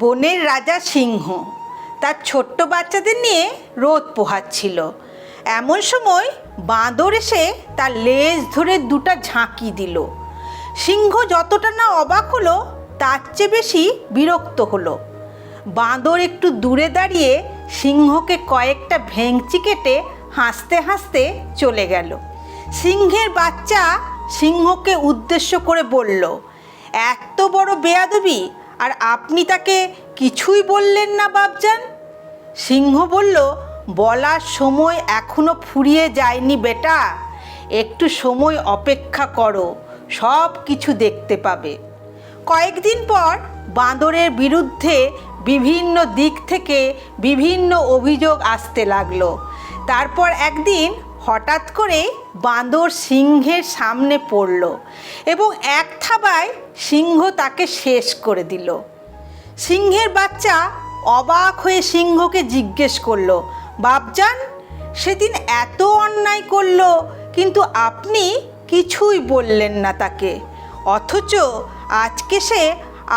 বনের রাজা সিংহ। তার ছোট্ট বাচ্চাদের নিয়ে রোদ পোহাচ্ছিল। এমন সময় বাঁদর এসে তার লেজ ধরে দুটা ঝাঁকি দিল। সিংহ যতটা না অবাক হলো, তার চেয়ে বেশি বিরক্ত হলো। বাঁদর একটু দূরে দাঁড়িয়ে সিংহকে কয়েকটা ভেংচি কেটে হাসতে হাসতে চলে গেল। সিংহের বাচ্চা সিংহকে উদ্দেশ্য করে বলল, এত বড় বেয়াদবি আর আপনি তাকে কিছুই বললেন না বাবজান সিংহ বলল, বলার সময় এখনও ফুরিয়ে যায়নি বেটা। একটু সময় অপেক্ষা করো, সব কিছু দেখতে পাবে। কয়েকদিন পর বাঁদরের বিরুদ্ধে বিভিন্ন দিক থেকে বিভিন্ন অভিযোগ আসতে লাগল। তারপর একদিন হঠাৎ করে বাঁদর সিংহের সামনে পড়ল এবং এক থাবায় সিংহ তাকে শেষ করে দিল। সিংহের বাচ্চা অবাক হয়ে সিংহকে জিজ্ঞেস করল, বাপজান, সেদিন এত অন্যায় করল, কিন্তু আপনি কিছুই বললেন না তাকে। অথচ আজকে সে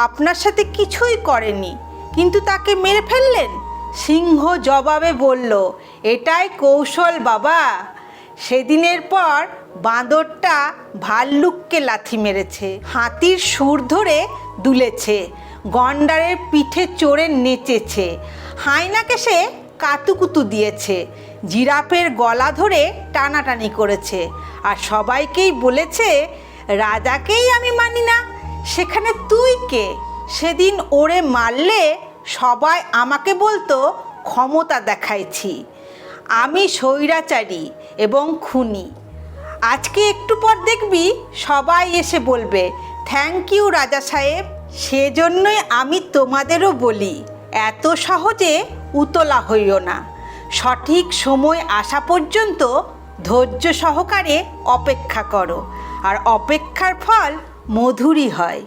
আপনার সাথে কিছুই করেনি, কিন্তু তাকে মেরে ফেললেন? সিংহ জবাবে বলল, এটাই কৌশল বাবা। সেদিনের পর বাঁদরটা ভাল্লুককে লাথি মেরেছে, হাতির সুর ধরে দুলেছে, গন্ডারের পিঠে চড়ে নেচেছে, হায়নাকে সে কাতুকুতু দিয়েছে, জিরাফের গলা ধরে টানাটানি করেছে আর সবাইকেই বলেছে, রাজাকেই আমি মানি না, সেখানে তুই কে? সেদিন ওরে মারলে সবাই আমাকে বলতো, ক্ষমতা দেখাইছি। আমি স্বৈরাচারী এবং খুনি। আজকে একটু পর দেখবি সবাই এসে বলবে থ্যাংক ইউ রাজা সাহেব, সেজন্যই আমি তোমাদেরও বলি, এত সহজে উতলা হইও না। সঠিক সময় আসা পর্যন্ত ধৈর্য সহকারে অপেক্ষা করো, আর অপেক্ষার ফল মধুরই হয়।